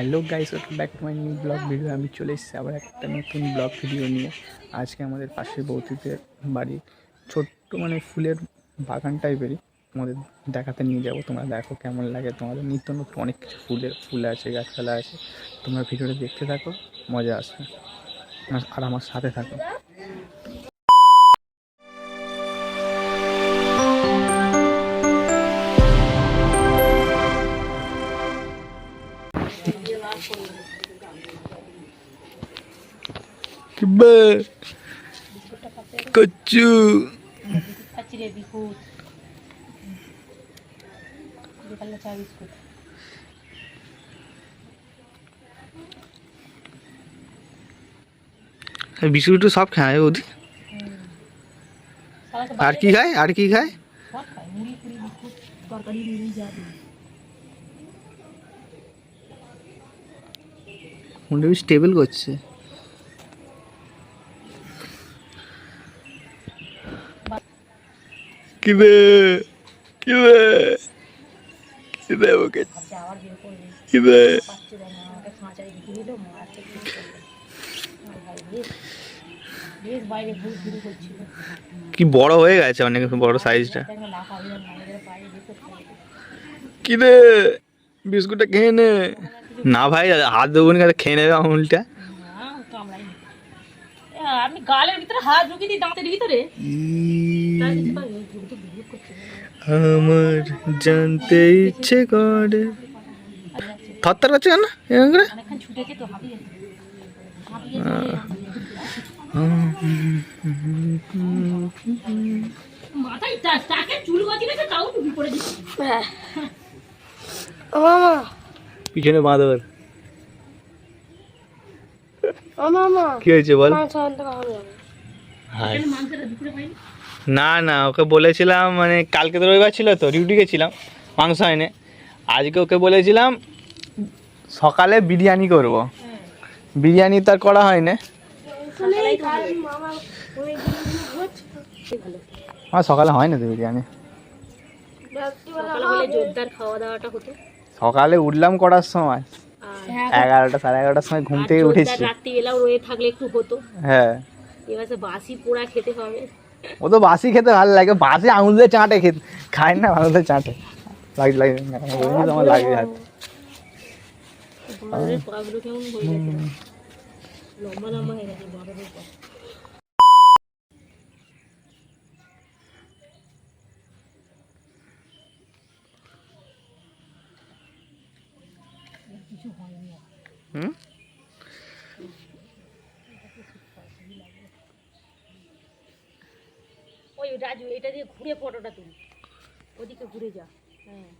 Hello guys, welcome back to my new blog video. আমি চলে এসেছি আবার একটা নতুন ব্লগ ভিডিও নিয়ে। আজকে আমাদের পাশের বৌদিদের বাড়ি, ছোট্ট মানে ফুলের বাগান টাইপেরই। তোমাদের দেখাতে নিয়ে যাব। তোমরা দেখো কেমন লাগে। তোমাদের নিত্য নতুন অনেক কিছু ফুলের ফুল আছে, গাছপালা আছে। তোমরা ভিডিওটা দেখতে থাকো, মজা আসবে। আর আমার সাথে থাকো। কিবে কচ্চু খাচ্ছি রে বিস্কুট বিকালে চা বিস্কুট বিস্কুট সব খায় বৌদি সবাইকে আর কি খায় আর কি খায় সব খায় মুড়ি ফুড়ি বিস্কুট তরকারি মুড়ি যা দিই মুন্ডে বেশ টেবিল করছে কিবে কিবে কিবে ওকে ভাবছে আবার বের করবে কিবে পাচ্ছে দেয় না আমাকে খাঁচায় ঢুকে দিল মারাচ্ছে ঠিক করল আমার ভাই বেশ বেশ বাইরে ঘুরে ঘুরে করছিল কি বড় হয়ে গেছে অনেক বড় সাইজটা কিবে বিস্কুটটা খেয়ে নে। না ভাই, হাত দেবো না খেয়ে নেবে আমুলটা। আমি গালের ভিতরে হাত ঢুকিয়ে দিই দাঁতের ভিতরে? না, আমার জানতে ইচ্ছে করে। থরথর এরকম মাথায় টাকে চুল গেছে তাও টুপি পরে দিচ্ছে পিছনে মামা কি হয়েছে বল? না। না ওকে বলেছিলাম মানে কালকে তো রবিবার ছিল তো ডিউটি গেছিলাম মাংস এনে আজকে ওকে বলেছিলাম সকালে বিরিয়ানি করব। বিরিয়ানি তো আর করা হয় না। আমার সকালে হয় না তো বিরিয়ানি। সকালে হলে জোরদার খাওয়া দাওয়াটা হতো। সকালে উঠলাম কটার সময়। এগারোটা সাড়ে এগারোটার সময় ঘুম থেকে উঠেছি। রাত্রিবেলাও রয়ে থাকলে একটু হতো। হ্যাঁ। এবার বাসি পোড়া খেতে হবে। ও তো বাসি খেতে ভালো লাগে। বাসি আঙুল দিয়ে চাটে খেতে। খায় না আঙুল দিয়ে চাটে লাগে লাগে আমার লাগে হাত হয়ে লম্বা লম্বা হয়ে গেছে বাঁদরের পা কিছু হয়নি আর। হুম ওই দিয়ে ঘুরে ফটোটা তুলি ওদিকে ঘুরে যা হ্যাঁ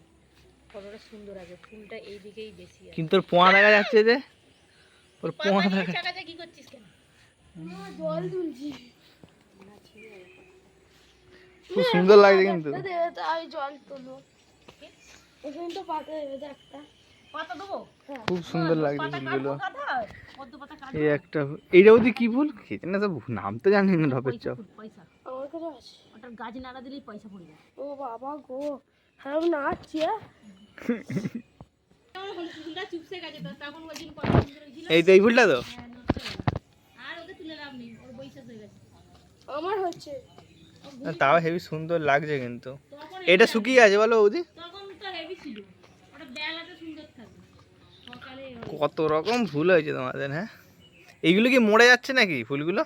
ফটোটা সুন্দর আছে ফুলটা এই দিকেই বেশি আছে কিন্তু পোয়া দেখা যাচ্ছে যে ওর পোয়া দেখা চাকাতে কি করছিস কেন জল তুলছি খুব সুন্দর লাগছে কিন্তু আমি জল তুলবো ওখানে তো পাতা দেবে তো একটা খুব সুন্দর লাগছে ফুলগুলো এই একটা এইটা বলছি কি ফুল খেতে না তো নাম তো জানি না ঢপের চপ। পয়সা। আমার কাছে আছে ওটার গাছ নাড়া দিলেই পয়সা পড়ে যায়। ও বাবা গো হ্যাঁ নাচছি হ্যাঁ? এই তো এই ফুলটা তো। হ্যাঁ, নষ্ট গেছে। আর ওকে তুলে লাভ নেই ওর বৈশাখ গেছে। আমার হচ্ছে। তাও হেভি সুন্দর লাগছে কিন্তু। এটা শুকিয়ে আছে বলো বৌদি? কত রকম ফুল হয়েছে তোমাদের হ্যাঁ? এইগুলো কি মরে যাচ্ছে নাকি ফুলগুলো?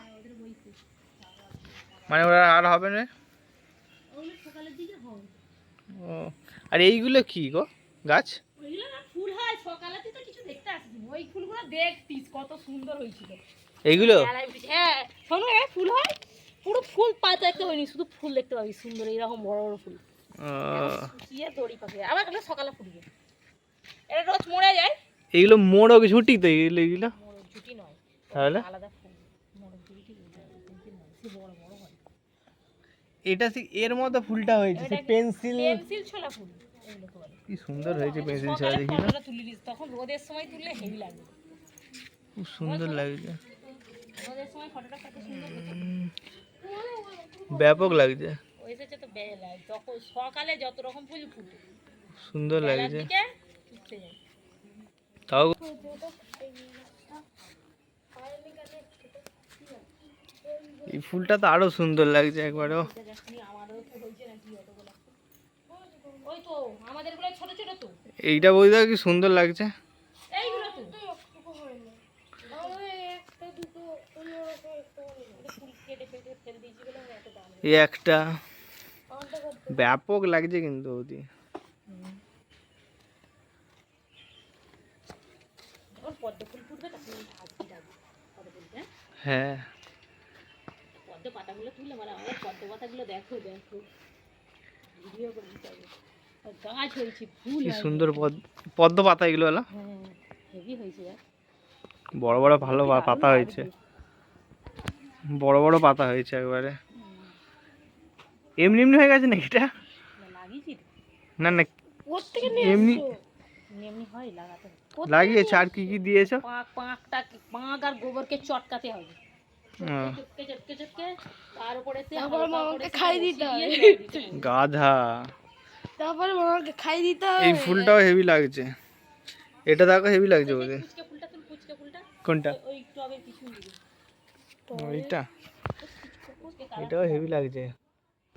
মানে ওরা আর হবে না? ও আর এইগুলো কি গো গাছ? এইগুলো? হ্যাঁ ফুল হয় পুরো ফুল পাতা দেখতে হয়নি শুধু ফুল দেখতে পাবি সুন্দর এইরকম বড় বড় ফুল। ও, শুকিয়ে দড়ি পাবে আবার সকালে ফুটবে। এটা রোজ মরে যায়। এইগুলো মোড়ো ঝুটি তো ঝুটি নয়। তাহলে? এটা এর মতো ফুলটা হয়েছে পেন্সিল পেন্সিল ছোলা ফুল কি সুন্দর হয়েছে পেন্সিল ছাড়া সকালে দেখি না। তখন রোদের সময় তুললে হেভি লাগবে। খুব সুন্দর লাগছে। রোদের সময় ফটোটা কত সুন্দর ব্যাপক লাগছে। এসেছে তো বেলায় যখন সকালে যত রকম ফুল ফুটে। সুন্দর লাগছে দিকে চুপসে যায় তাও এই ফুলটা তো আরও সুন্দর লাগছে একবারও। এইটা বইদা কি সুন্দর লাগছে? একটা। ব্যাপক লাগছে কিন্তু ফুল কেটে ফেটে ফেল দিয়েছি বলে আমার এত দাম এই একটা আমারটা কত ব্যাপক লাগছে কিন্তু ওদি যখন পদ্ম ফুল ফুটবে তখন আমি ভাজবি রাখবি পদ্ম ফুল হ্যাঁ। হ্যাঁ পদ্ম পাতাগুলো তুলে মানে আমাদের পদ্ম পাতাগুলো দেখো দেখো। ভিডিও করে দিতে হবে গাছ হয়েছে ফুল কি সুন্দর পদ- পদ্ম পাতা এগুলো হলো হ্যাঁ হেভি হয়েছে বড় বড় ভালো পাতা হয়েছে। বড় বড় পাতা হয়েছে একবারে। এমনি এমনি হয়ে গেছে নাকি এটা? না, না এমনি এমনি হয় লাগাতে হবে লাগিয়েছে আর কি কি দিয়েছ? পাঁক পাঁকটা পাঁক আর গোবরকে চটকাতে হবে। ও, চটকে চটকে চটকে তার উপরে তারপরে মামাকে খাই দিতে হবে। গাধা। তারপরে মামাকে খাই দিতে হবে। এই ফুলটাও হেভি লাগছে। এটা দেখো হেভি লাগছে ওদের পুচকে ফুলটা তুমি পুচকে ফুলটা? কোনটা? ওই- ওই টবের পিছন দিকে। ওইটা। পুচকে কালার এটাও হেভি লাগছে।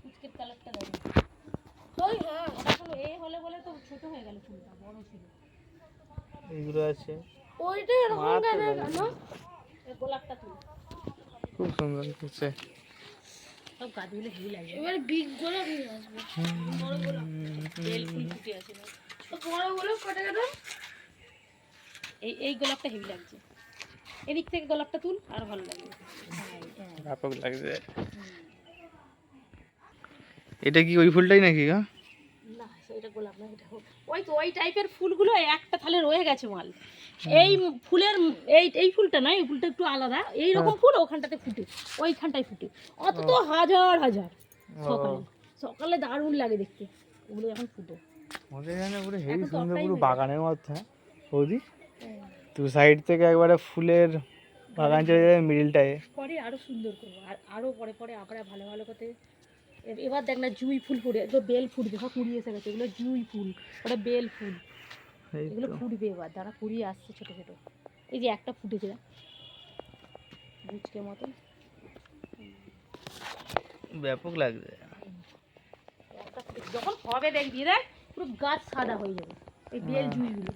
পুচকের কালারটা দেখো। ওই হ্যাঁ ওটা হলো এ হলে বলে তো ছোট হয়ে গেল ফুলটা বড় ছিল। এইগুলো আছে। ওইটা এরকম কেন? কেন গোলাপটা তুল। খুব সুন্দর লাগছে। সব গাছগুলো হেভি লাগে। এবার বিগ গোলাপ নিয়ে আসবে। বেল ফুল ফুটে আছে তো বড় গোলাপ কটা কেন? এই এই গোলাপটা হেভি লাগছে। এদিক থেকে গোলাপটা তুল আর ভালো লাগবে। ব্যাপক লাগছে। এটা কি ওই ফুলটাই নাকি গা? না এটা গোলাপ না এটা হোক। ওই তো ওই টাইপের ফুলগুলো একটা থালে রয়ে গেছে মাল। এই ফুলের এই এই ফুলটা না এই ফুলটা একটু আলাদা। এই রকম ফুল ওখানটাতে ফুটে ওইখানটায় ফুটে। অত তো হাজার হাজার সকালে। সকালে দারুণ লাগে দেখতে। ওগুলো যখন ফুটে। ওদের এখানে পুরো হেভি সুন্দর পুরো বাগানের মতো হ্যাঁ। বৌদি তো সাইড থেকে একবারে ফুলের বাগান চলে যাবে মিডিলটায় পরে আরও সুন্দর করব। আর আরও পরে পরে আমরা ভালো ভালো করতে এবার দেখ না জুই ফুল ফুটে এগুলো বেল ফুটবে সব কুড়িয়ে এসে গেছে এগুলো জুই ফুল ওটা বেল ফুল। এগুলো ফুটবে এবার যারা কুড়িয়ে আসছে ছোট ছোট। এই যে একটা ফুটেছে। বুচকে মতন। ব্যাপক লাগছে যখন হবে দেখবি দেখ পুরো গাছ সাদা হয়ে যাবে এই বেল জুইগুলো।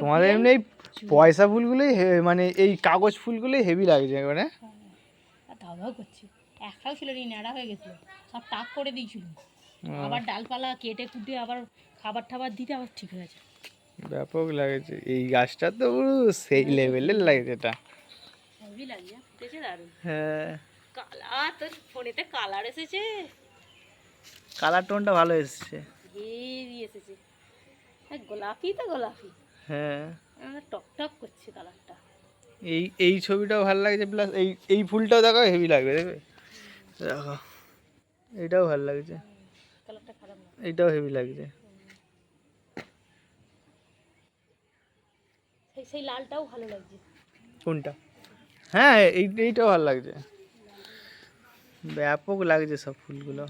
তোমাদের এমনি এই পয়সা ফুলগুলোই মানে এই কাগজ ফুলগুলোই হেভি লাগছে আর ধাও ধাও করছে। একটাও ছিল নি ন্যাড়া হয়ে গেছিল। সব টাক করে দিয়েছিল। আবার ডালপালা কেটে কুটে আবার খাবার টাবার দিতে আবার ঠিক হয়ে গেছে। ব্যাপক লাগছে। এই গাছটা তো পুরো সেই লেভেলের লাগছে এটা। হেভি লাগছে ফুটেছে দারুণ। হ্যাঁ। কালার তোর ফোনেতে কালার এসেছে। কালার টোনটা ভালো এসেছে। হেভি এসেছে। হ্যাঁ গোলাপি তো গোলাপি। হ্যাঁ। আমার টক টক করছে কালারটা। এই এই ছবিটাও ভালো লাগছে প্লাস এই এই ফুলটাও দেখো হেভি লাগবে দেখবে? দেখো এইটাও ভালো লাগছে কালারটা খারাপ না এইটাও হেভি লাগছে সেই সেই লালটাও ভালো লাগছে কোনটা হ্যাঁ এই এইটাও ভালো লাগছে ব্যাপক লাগছে সব ফুলগুলো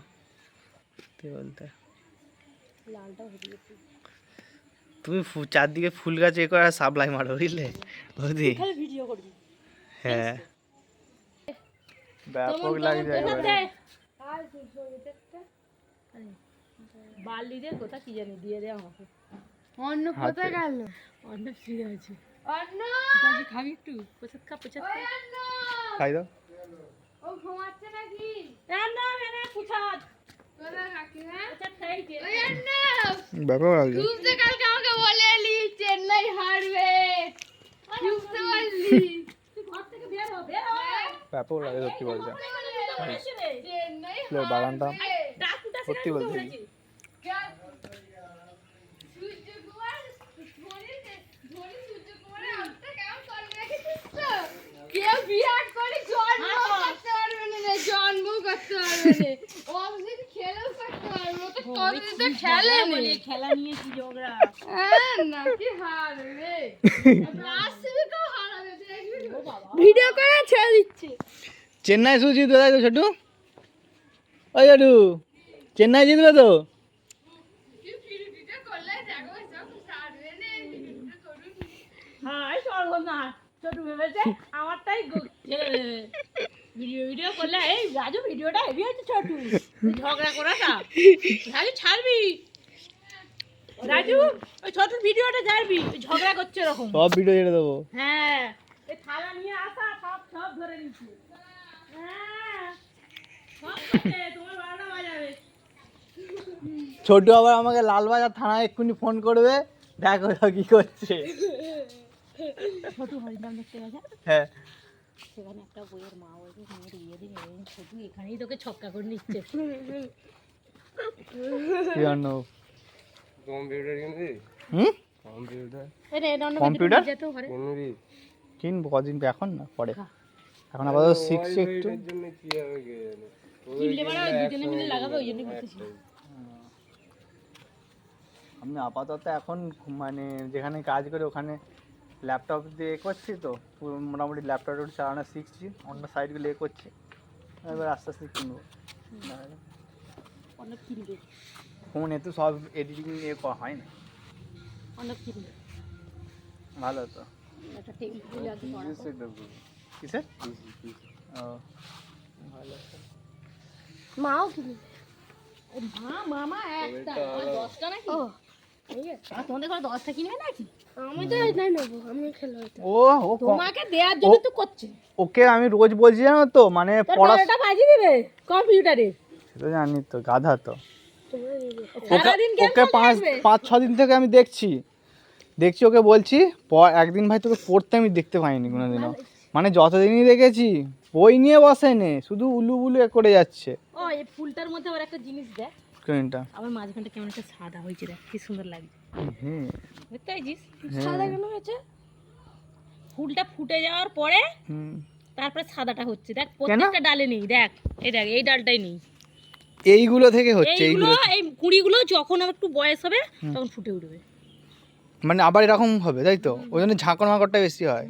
সত্যি বলতে লালটাও হেভি গেছে তুমি ফু- চারদিকে ফুল গাছ এ করে সাপ্লাই মারো বুঝলে বৌদি খালি ভিডিও করবি হ্যাঁ ব্যাপক লাগছে বালি দে কোথা কি জানি দিয়ে দে আমাকে। অন্য কোথায় গেল? অন্য ফ্রি আছে। অন্য কাজে খাবি একটু? প্রসাদ খা প্রসাদ খা। অন্য খাই দাও। ও ঘুমাচ্ছে নাকি? মেনে হ্যাঁ? অন্য ব্যাপক লাগছে কালকে আমাকে বলে এলি চেন্নাই হারবে। বুঝতে পারলি? ব্যাপক লাগে সত্যি বাগানটা সত্যি বলছি। জন্ম করতে পারবে খেলেও করতে তো খেলে খেলা ঝগড়া। নাকি হারবে ভিডিও করে ছেড়ে দিচ্ছে। চেন্নাই সুজি জিতবে তাই তো ছোটু। ওই ছোটু চেন্নাই জিতবে তো? কি ভিডিও করলে ছোট ভেবেছে আমারটাই ভিডিও ভিডিও এই রাজু ভিডিওটা হেভি হচ্ছে ছোটু। ঝগড়া করাটা রাজু ছাড়বি? রাজু ওই ছোট ভিডিওটা ছাড়বি। ঝগড়া করছে এরকম। সব ভিডিও ছেড়ে দেবো। হ্যাঁ। থালা নিয়ে আসা সব সব ধরে নিচ্ছে হ্যাঁ ছোটু আবার আমাকে লালবাজার থানায় এক্ষুনি ফোন করবে দেখো কি করছে। ছোট হরিনাম দেখতে হ্যাঁ। সেখানে একটা বইয়ের মা বলছে মেয়ের বিয়ে দিবে এই এখানেই তোকে ছক্কা করে নিচ্ছে। কি কম্পিউটার যেতেও পারে কিনবি কদিন এখন না পরে। হ্যাঁ। এখন আপাতত শিখছি একটু। আমি আপাতত এখন মানে যেখানে কাজ করি ওখানে ল্যাপটপ দিয়ে এ করছি তো মোটামুটি ল্যাপটপ চালানো শিখছি অন্য সাইডগুলো এ করছি। এবার আস্তে আস্তে কিনবো। অনেক ফোনে তো সব এডিটিং এ হয় না। অনেক কিনবে। ভালো তো। একটা টেবিল আছে ও ভালো মাও কিনে। মা মামা একটা। দশটা নাকি? ও। তোমাদের ঘরে দশটা কিনবে নাকি? আমি তো এটাই নেব আমি খেলো ও ও তোমাকে দেওয়ার জন্য তো করছে। ওকে আমি রোজ বলছি জানো তো মানে দিবে কম্পিউটারে। সেটা জানি তো গাধা তো। ওকে পাঁচ। পাঁচ ছ দিন থেকে আমি দেখছি। দেখছি ওকে বলছি একদিন ভাই তোকে পড়তে আমি দেখতে পাইনি কোনোদিনও। মানে যতদিনই দেখেছি বই নিয়ে বসে নে শুধু উলু বুলু এ করে যাচ্ছে। ও এই ফুলটার মধ্যে আবার একটা জিনিস দেখ। কোনটা আবার মাঝখানটা কেমন একটা সাদা হয়েছে দেখ কি সুন্দর লাগছে। হুম। দেখতে পাইছিস? সাদা কেন হয়েছে? ফুলটা ফুটে যাওয়ার পরে হুম। তারপরে সাদাটা হচ্ছে। দেখ প্রত্যেকটা ডালে নেই দেখ এই দেখ এই ডালটাই নেই। এইগুলো থেকে হচ্ছে এইগুলো এই কুড়িগুলো যখন একটু বয়স হবে তখন ফুটে উঠবে। মানে আবার এরকম হবে তাই তো? ওই জন্য ঝাঁকড় মাকড়টা বেশি হয়।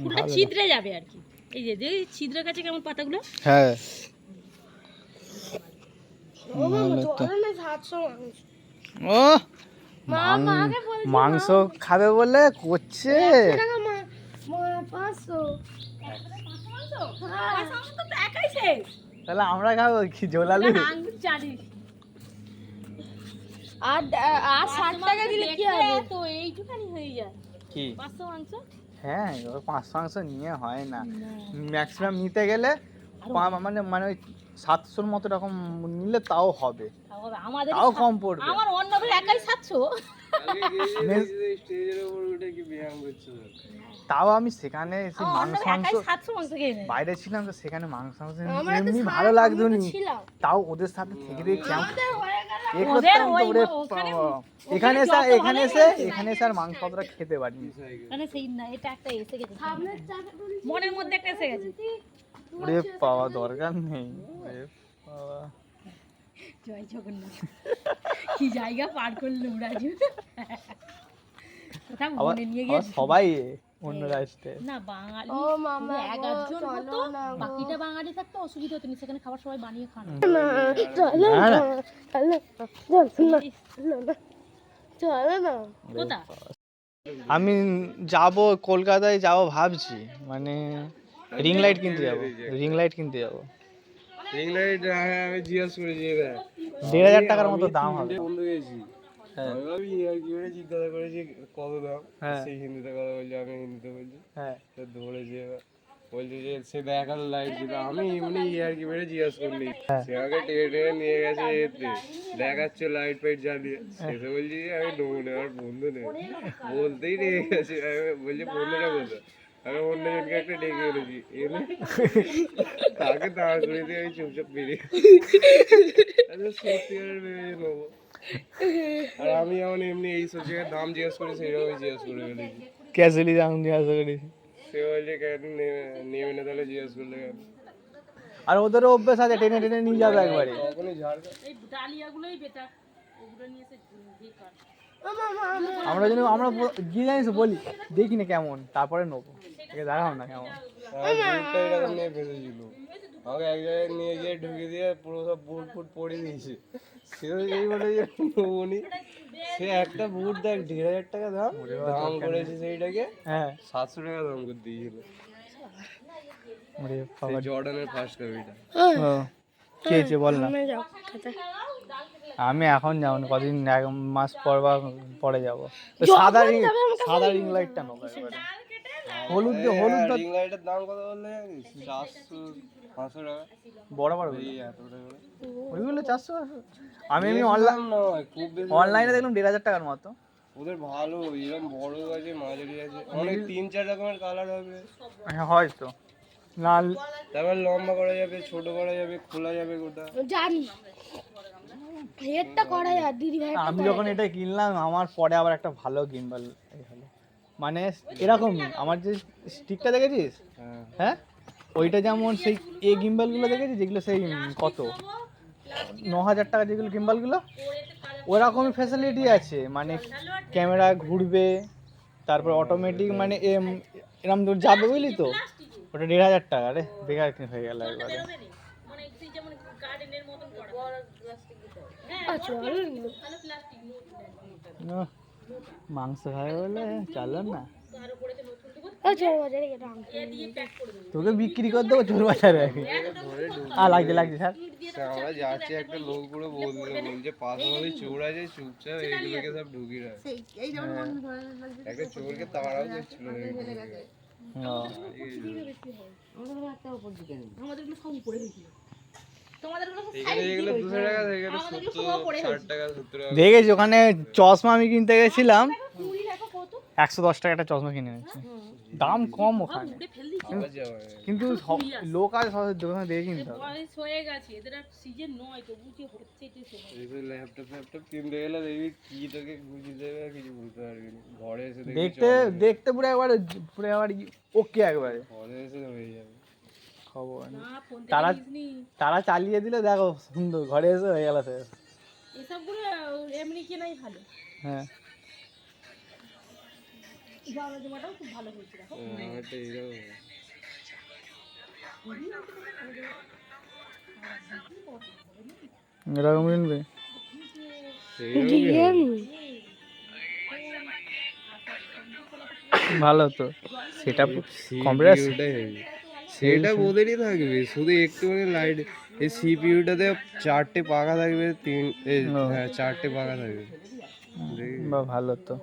ফুলটা ছিদ্রে যাবে আর কি। এই যে যে ছিদ্রের কাছে কেমন পাতাগুলো? হ্যাঁ। ও মাংস খাবে বলে করছে। টাকা মা মা পাঁচশো। একাই শেষ। তাহলে আমরা খাব কি জোলালু? আর আর ষাট টাকা দিলে কি হবে? তো এইটুখানি হয়ে যায়। কি? পাঁচশো মাংস? হ্যাঁ এবার পাঁচশো মাংস নিয়ে হয় না। ম্যাক্সিমাম নিতে গেলে মানে মানে ওই সাতশোর মতো রকম নিলে তাও হবে। তাও আমাদের তাও কম পড়বে। আমার অন্য একাই সাতশো। তাও আমি সেখানে আমার মাংস মাংস বাইরে ছিলাম তো সেখানে মাংস মাংস এমনি ভালো লাগতো নি। তাও ওদের সাথে থেকে দিয়ে কেমন এখানে এসে এখানে এসে এখানে এসে আর মাংস অতটা খেতে। পারিনি। মানে সেই না এটা একটা এসে গেছে। মনের মধ্যে একটা এসে গেছে। ওরে পাওয়া দরকার নেই। ওরে বাবা। জয় জগন্নাথ। কি জায়গা পার করল রাজু কোথাও মনে নিয়ে গিয়ে সবাই অন্য রাষ্ট্রে। না বাঙালি ও মামা শুধু এগারো জন চলো হতো বাকিটা বাঙালি থাকতো অসুবিধা হতো না সেখানে খাবার সবাই বানিয়ে খান। না চলো না। চলো না চলো না চলো না চলো না। কোথা আমি যাব কলকাতায় যাব ভাবছি মানে রিং লাইট কিনতে যাব রিং লাইট কিনতে যাব। রিং হ্যাঁ আমি জিজ্ঞেস করেছি এবার দেড় হাজার টাকার মতো দাম হবে। বন্ধু গেছি হ্যাঁ। আমি আর কি করে জিজ্ঞাসা করেছি কত দাম? হ্যাঁ। সেই হিন্দিতে কথা বলছি আমি হিন্দিতে বলছি। হ্যাঁ। তো ধরেছে এবার বলছে যে সে দেখাল লাইট ছিল আমি এমনি ইয়ার কি বেড়ে জিজ্ঞাসা করিনি সে আমাকে টেনে টেনে নিয়ে গেছে এতে। দেখাচ্ছে লাইট ফাইট জ্বালিয়ে শেষে বলছি যে আমি নেব না আমার বন্ধু নেই। বলতেই নিয়ে গেছে। আমি বলছি বন্ধুটা বলতো আমি অন্যজনকে একটা ডেকে এনেছি এনে তাকে দাঁড় করে দিয়ে আমি চুপচাপ বেরিয়ে সত্যি করে ভেবেছি নেব আর আমি যেমন এমনি এই সব জায়গায় দাম জিজ্ঞেস করি সেইভাবে জিজ্ঞেস করে ফেলেছি ক্যাজুয়ালি দাম জিজ্ঞাসা করেছি সে বলছে কেন নেবে- নেবে না তাহলে জিজ্ঞেস করলে কেন আর ওদেরও অভ্যেস আছে টেনে টেনে নিয়ে যাবে একবারে এই ডালিয়াগুলোই বেটার ওগুলো নিয়ে এসে আমরা যদি আমরা ব- গিয়ে জানিস বলি দেখি না কেমন তারপরে নেব একে দেখাও না কেমন? এরকম নিয়ে ফেসেছিল আমাকে এক জায়গায় নিয়ে গিয়ে ঢুকে দিয়ে পুরো সব বুট ফুট পরে দিয়েছে সে এই বলে যে উনি সে একটা বুট দেখ দেড় হাজার টাকা দাম দাম করেছে সেইটাকে হ্যাঁ। সাতশো টাকা দাম করে দিয়েছিল। জর্ডানের ফার্স্ট কপিটা ও কে হয়েছে বল না। আমি এখন যাব না কদিন এক মাস পর বা পরে যাব। সাদা রিং সাদা রিং লাইটটা নেব হলুদ দিয়ে হলুদ রিং লাইটের হ্যাঁ, দাম কত বললে? চারশো পাঁচশো টাকা। বড় বড় এই এত টাকা ওইগুলো চারশো আমি এমনি অনলাইন খুব অনলাইনে দেখলাম দেড় হাজার টাকার মতো। ওদের ভালো এরকম বড় আছে মাঝারি আছে। অনেক তিন চার রকমের কালার হবে। হ্যাঁ হয়তো লাল তারপর লম্বা করা যাবে ছোট করা যাবে খোলা যাবে গোটা। জানি। হেডটা করা যায় দিদি ভাই আমি যখন এটা কিনলাম আমার পরে আবার একটা ভালো গিম্বল হলো মানে এরকমই আমার যে স্টিকটা দেখেছিস? হ্যাঁ? ওইটা যেমন সেই এ গিম্বলগুলো দেখেছিস? যেগুলো সেই কত? ন হাজার টাকা যেগুলো গিম্বলগুলো ওরকমই ফ্যাসিলিটি আছে। মানে ক্যামেরা ঘুরবে তারপর অটোমেটিক মানে এম এরম তোর যাবে বুঝলি তো? ওটা দেড় হাজার টাকা রে বেকার হয়ে গেল একবারে। আচ্ছা উহ, মাংস খাবে বলে? চলো না। তোকে বিক্রি করে দেবো চোর বাজারে আর লাগছে লাগছে স্যার আমরা যাচ্ছি একটা লোক পুরো বলল বলছে পাশাপাশি চোর আছে চুপচাপ এইগুলোকে সব ঢুকি রাখ। একটা চোরকে তাড়াও করছিল আমাদের সব উপরে গেছিল। দেখেছি ওখানে চশমা আমি কিনতে গেছিলাম। একশো দশ টাকা একটা চশমা কিনে নিয়েছি দাম কম ওখানে। হয়। কিন্তু সব- লোক আছে সব দোকানে দেখে কিনতে হবে। হয়ে গেছে এদের সিজন নয় তবু যে হচ্ছে এটা সেটা এই তো ল্যাপটপ কিনতে গেলে দেখবি কি তোকে গুছিয়ে দেবে কিছু বুঝতে পারবি না। ঘরে এসে দেখতে দেখতে পুরো একবারে পুরো একবার ওকে একবারে। ঘরে এসে হয়ে যাবে। খবর? তারা তারা চালিয়ে দিলে দেখো সুন্দর ঘরে এসে হয়ে গেল শেষ এসবগুলো এমনি কেনাই ভালো। হ্যাঁ। জামা জামাটাও খুব ভালো হয়েছে দেখো। এরকম কিনবে? ভালো তো। সেটা কম্পিউটার। সেটা ওদেরই থাকবে। শুধু একটুখানি লাইট এই সিপিইউটাতে চারটে পাখা থাকবে তিন এই, হ্যাঁ চারটে পাখা থাকবে। বা ভালো তো।